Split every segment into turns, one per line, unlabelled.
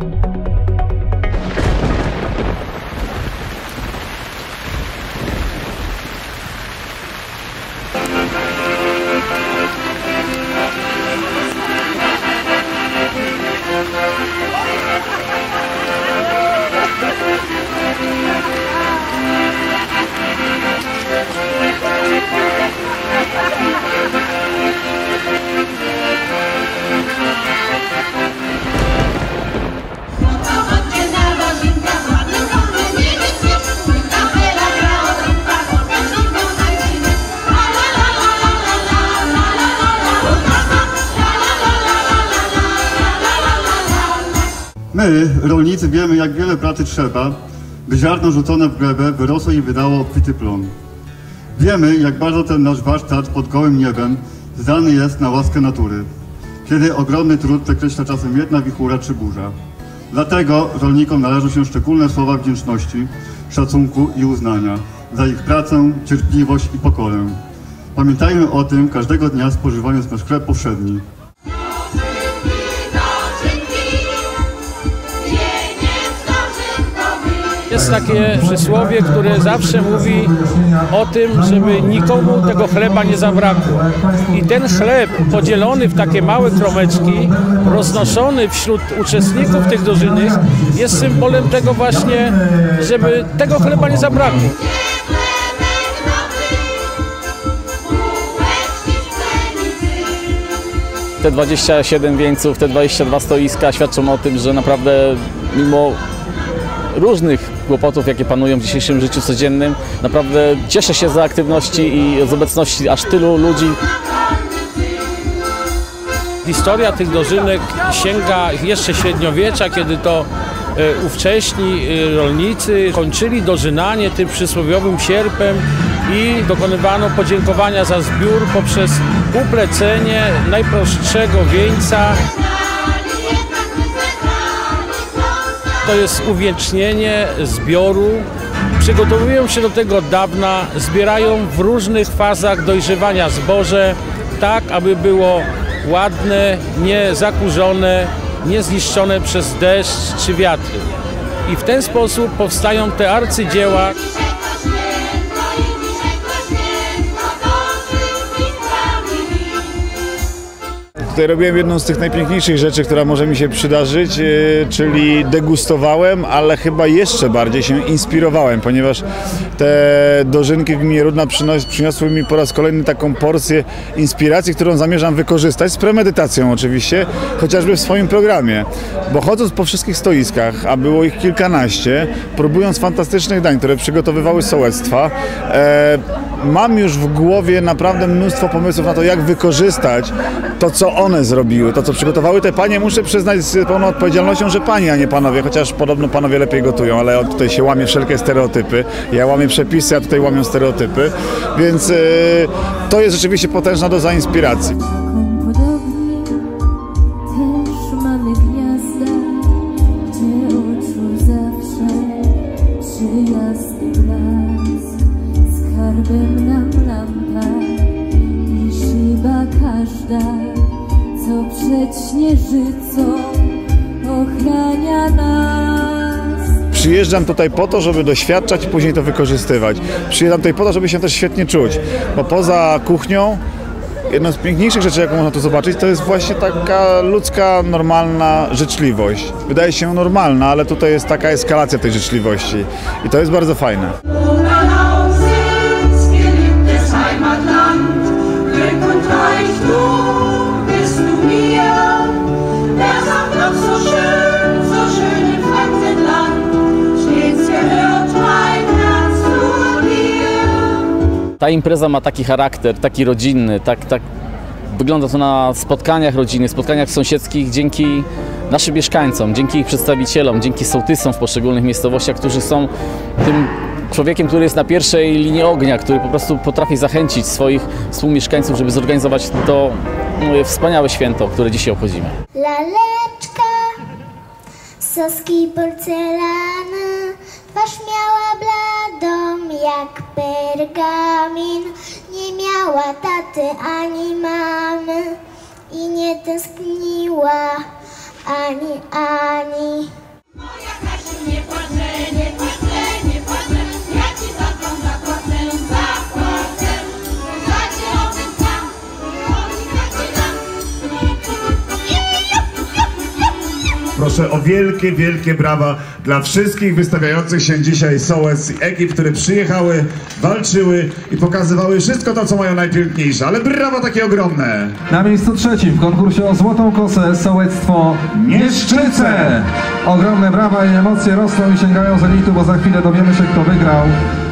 Thank you. My, rolnicy, wiemy, jak wiele pracy trzeba, by ziarno rzucone w glebę wyrosło i wydało obfity plon. Wiemy, jak bardzo ten nasz warsztat pod gołym niebem zdany jest na łaskę natury, kiedy ogromny trud przekreśla czasem jedna wichura czy burza. Dlatego rolnikom należą się szczególne słowa wdzięczności, szacunku i uznania za ich pracę, cierpliwość i pokorę. Pamiętajmy o tym każdego dnia spożywając nasz chleb powszedni.
Jest takie przysłowie, które zawsze mówi o tym, żeby nikomu tego chleba nie zabrakło. I ten chleb podzielony w takie małe kromeczki, roznoszony wśród uczestników tych dożynych, jest symbolem tego właśnie, żeby tego chleba nie zabrakło.
Te 27 wieńców, te 22 stoiska świadczą o tym, że naprawdę mimo różnych kłopotów, jakie panują w dzisiejszym życiu codziennym, naprawdę cieszę się z aktywności i z obecności aż tylu ludzi.
Historia tych dożynek sięga jeszcze średniowiecza, kiedy to e, ówcześni e, rolnicy kończyli dożynanie tym przysłowiowym sierpem i dokonywano podziękowania za zbiór poprzez uplecenie najprostszego wieńca. To jest uwiecznienie zbioru. Przygotowują się do tego od dawna, zbierają w różnych fazach dojrzewania zboże, tak aby było ładne, nie zakurzone, nie zniszczone przez deszcz czy wiatry. I w ten sposób powstają te arcydzieła.
Tutaj robiłem jedną z tych najpiękniejszych rzeczy, która może mi się przydarzyć, e, czyli degustowałem, ale chyba jeszcze bardziej się inspirowałem, ponieważ te dożynki w gminie Rudna przyniosły mi po raz kolejny taką porcję inspiracji, którą zamierzam wykorzystać z premedytacją oczywiście, chociażby w swoim programie. Bo chodząc po wszystkich stoiskach, a było ich kilkanaście, próbując fantastycznych dań, które przygotowywały sołectwa, e, mam już w głowie naprawdę mnóstwo pomysłów na to, jak wykorzystać to, co one zrobiły, to, co przygotowały te panie. Muszę przyznać z pełną odpowiedzialnością, że panie, a nie panowie, chociaż podobno panowie lepiej gotują, ale tutaj się łamie wszelkie stereotypy. Ja łamię przepisy, a tutaj łamią stereotypy, więc e, to jest rzeczywiście potężna doza inspiracji.
Śnieżycą ochrania nas.
Przyjeżdżam tutaj po to, żeby doświadczać i później to wykorzystywać. Przyjeżdżam tutaj po to, żeby się też świetnie czuć, bo poza kuchnią jedną z piękniejszych rzeczy, jaką można tu zobaczyć, to jest właśnie taka ludzka, normalna życzliwość. Wydaje się normalna, ale tutaj jest taka eskalacja tej życzliwości i to jest bardzo fajne.
Ta impreza ma taki charakter, taki rodzinny, tak, tak wygląda to na spotkaniach rodzinnych, spotkaniach sąsiedzkich dzięki naszym mieszkańcom, dzięki ich przedstawicielom, dzięki sołtysom w poszczególnych miejscowościach, którzy są tym człowiekiem, który jest na pierwszej linii ognia, który po prostu potrafi zachęcić swoich współmieszkańców, żeby zorganizować to wspaniałe święto, które dzisiaj obchodzimy.
Laleczka, soski porcelany, twarz miała bladą jak pergamin. Nie miała taty ani mamy i nie tęskniła ani ani.
Proszę o wielkie, wielkie brawa dla wszystkich wystawiających się dzisiaj sołec i ekip, które przyjechały, walczyły i pokazywały wszystko to, co mają najpiękniejsze. Ale brawa takie ogromne!
Na miejscu trzecim w konkursie o Złotą Kosę sołectwo Nieszczyce. Ogromne brawa i emocje rosną i sięgają zenitu, bo za chwilę dowiemy się kto wygrał.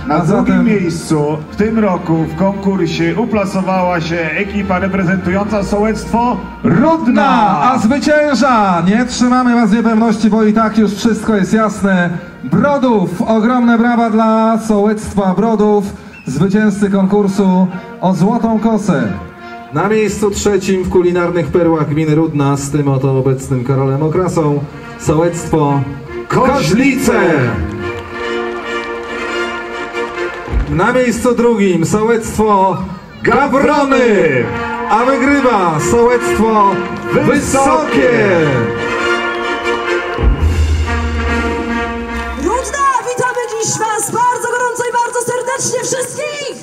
Na
A
drugim
zatem-
miejscu w tym roku w konkursie uplasowała się ekipa reprezentująca sołectwo Rudna.
Na, a zwycięża! Nie trzymamy was w niepewności, bo i tak już wszystko jest jasne. Brodów! Ogromne brawa dla sołectwa Brodów, zwycięzcy konkursu o Złotą Kosę. Na miejscu trzecim w kulinarnych perłach gminy Rudna z tym oto obecnym Karolem Okrasą sołectwo Koźlice! Na miejscu drugim sołectwo Gawrony, a wygrywa sołectwo Wysokie.
Rudna, witamy dziś Was bardzo gorąco i bardzo serdecznie wszystkich!